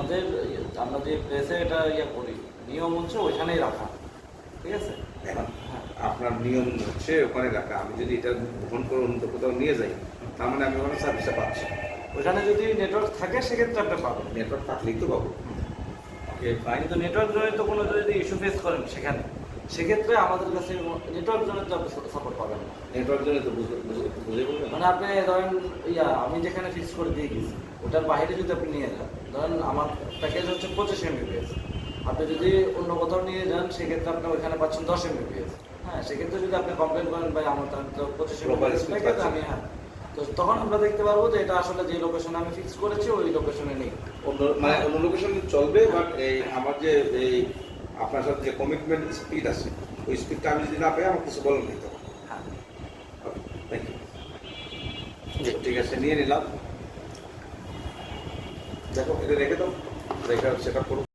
আমাদের আমরা যে প্রেসে এটা ইয়ে করি নিয়ম হচ্ছে ওইখানেই রাখা ঠিক আছে? হ্যাঁ। আপনার নিয়ম হচ্ছে ওখানে রাখা। আমি যদি এটা গ্রহণ করে অন্য কোথাও নিয়ে যাই তার মানে আমি ওখানে সার্ভিসটা পাচ্ছি। ওখানে যদি নেটওয়ার্ক থাকে সেক্ষেত্রে আপনি পাবেন। নেটওয়ার্ক থাকলেই তো পাবো। ওকে তো নেটওয়ার্ক জনিত কোনো যদি ইস্যু ফেস করেন সেখানে। সেক্ষেত্রে আমাদের কাছে নেটওয়ার্ক জনিত আপনি সাপোর্ট পাবেন না। নেটওয়ার্ক জন্য তো বুঝে মানে আপনি ধরেন ইয়া আমি যেখানে ফিক্স করে দিয়ে গেছি ওটার বাইরে যদি আপনি নিয়ে যান ধরেন আমার প্যাকেজ হচ্ছে পঁচিশ এমবিপিএস আপনি যদি অন্য কোথাও নিয়ে যান সেক্ষেত্রে আপনি ওইখানে পাচ্ছেন দশ এমবিপিএস হ্যাঁ সেক্ষেত্রে যদি আপনি কমপ্লেন করেন ভাই আমার তাহলে তো পঁচিশ এমবিপিএস প্যাকেজ আমি হ্যাঁ। তো তখন আমরা দেখতে পারব যে এটা আসলে যে লোকেশনে আমি ফিক্স করেছি ওই লোকেশনে নেই। মানে অন্য লোকেশন চলবে বাট এই আমার যে এই আপনার সাথে যে কমিটমেন্ট স্পিড আছে ওই স্পিডটা আমি যদি না পাই আমার কিছু বলার নেই তখন হ্যাঁ। থ্যাংক ইউ ঠিক আছে নিয়ে নিলাম। দেখো এটা রেখে দাও। রেখে সেটা করো।